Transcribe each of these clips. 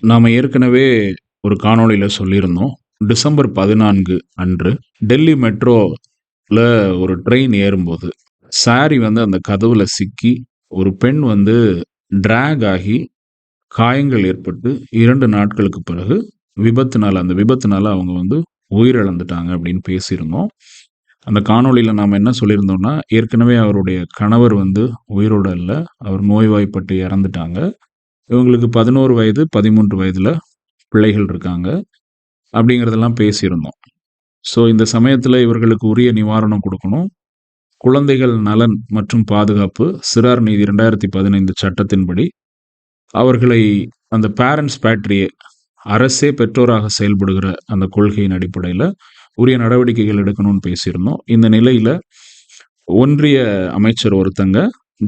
நாம் ஏற்கனவே ஒரு காணொளியில் சொல்லியிருந்தோம். டிசம்பர் பதினான்கு அன்று டெல்லி மெட்ரோவில் ஒரு ட்ரெயின் ஏறும்போது சாரி வந்து அந்த கதவில் சிக்கி ஒரு பெண் வந்து ட்ராக் ஆகி காயங்கள் ஏற்பட்டு இரண்டு நாட்களுக்கு பிறகு விபத்துனால் அந்த விபத்துனால் அவங்க வந்து உயிரிழந்துட்டாங்க அப்படின்னு பேசியிருந்தோம். அந்த காணொளியில் நாம் என்ன சொல்லியிருந்தோம்னா ஏற்கனவே அவருடைய கணவர் வந்து உயிரோடு இல்லை அவர் நோய்வாய்ப்பட்டு இறந்துட்டாங்க. இவங்களுக்கு பதினோரு வயது பதிமூன்று வயதில் பிள்ளைகள் இருக்காங்க. அப்படிங்கிறதெல்லாம் பேசியிருந்தோம். ஸோ இந்த சமயத்தில் இவர்களுக்கு உரிய நிவாரணம் கொடுக்கணும். குழந்தைகள் நலன் மற்றும் பாதுகாப்பு சிறார் நீதி ரெண்டாயிரத்தி பதினைந்து சட்டத்தின்படி அவர்களை அந்த பேரண்ட்ஸ் பேட்ரியே அரசே பெற்றோராக செயல்படுகிற அந்த கொள்கையின் அடிப்படையில் உரிய நடவடிக்கைகள் எடுக்கணும்னு பேசியிருந்தோம். இந்த நிலையில் ஒன்றிய அமைச்சர் ஒருத்தங்க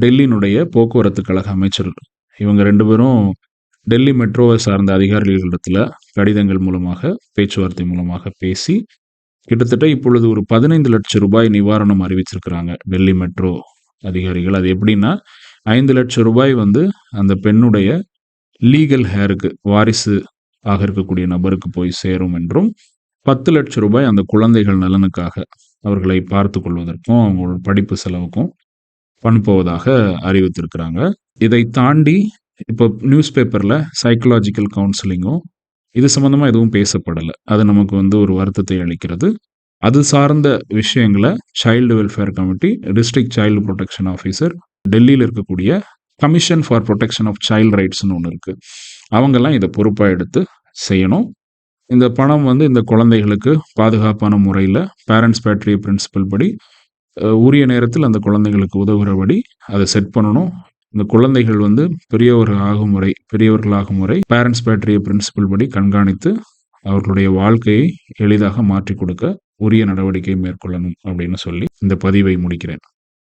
டெல்லியினுடைய போக்குவரத்து கழக அமைச்சர் இவங்க ரெண்டு பேரும் டெல்லி மெட்ரோவை சார்ந்த அதிகாரிகளிடத்தில் கடிதங்கள் மூலமாக பேச்சுவார்த்தை மூலமாக பேசி கிட்டத்தட்ட இப்பொழுது ஒரு பதினைந்து லட்சம் ரூபாய் நிவாரணம் அறிவிச்சிருக்கிறாங்க டெல்லி மெட்ரோ அதிகாரிகள். அது எப்படின்னா ஐந்து லட்சம் ரூபாய் வந்து அந்த பெண்ணுடைய லீகல் ஹேருக்கு வாரிசு ஆக இருக்கக்கூடிய நபருக்கு போய் சேரும் என்றும் பத்து லட்சம் ரூபாய் அந்த குழந்தைகள் நலனுக்காக அவர்களை பார்த்து கொள்வதற்கும் அவங்களோட படிப்பு செலவுக்கும் அனுப்புவதாக அறிவித்திருக்கிறாங்க. இதை தாண்டி இப்போ நியூஸ் பேப்பரில் சைக்கலாஜிக்கல் கவுன்சிலிங்கும் இது சம்மந்தமாக எதுவும் பேசப்படலை. அது நமக்கு வந்து ஒரு வருத்தத்தை அளிக்கிறது. அது சார்ந்த விஷயங்களை child welfare committee district child protection officer டெல்லியில் இருக்கக்கூடிய commission for protection of child ரைட்ஸ்னு ஒன்று இருக்குது அவங்கெல்லாம் இதை பொறுப்பாக எடுத்து செய்யணும். இந்த பணம் வந்து இந்த குழந்தைகளுக்கு பாதுகாப்பான முறையில் பேரண்ட்ஸ் பேட்ரி பிரின்சிபல் படி உரிய நேரத்தில் அந்த குழந்தைகளுக்கு உதவுகிறபடி அதை செட் பண்ணணும். இந்த குழந்தைகள் வந்து பெரியவர்கள் ஆகும் முறை பெரியவர்கள் ஆகும் முறை பேரண்ட்ஸ் பேட்டரிய பிரின்சிபல் படி கண்காணித்து அவர்களுடைய வாழ்க்கையை எளிதாக மாற்றி கொடுக்க உரிய நடவடிக்கை மேற்கொள்ளணும் அப்படின்னு சொல்லி இந்த பதிவை முடிக்கிறேன்.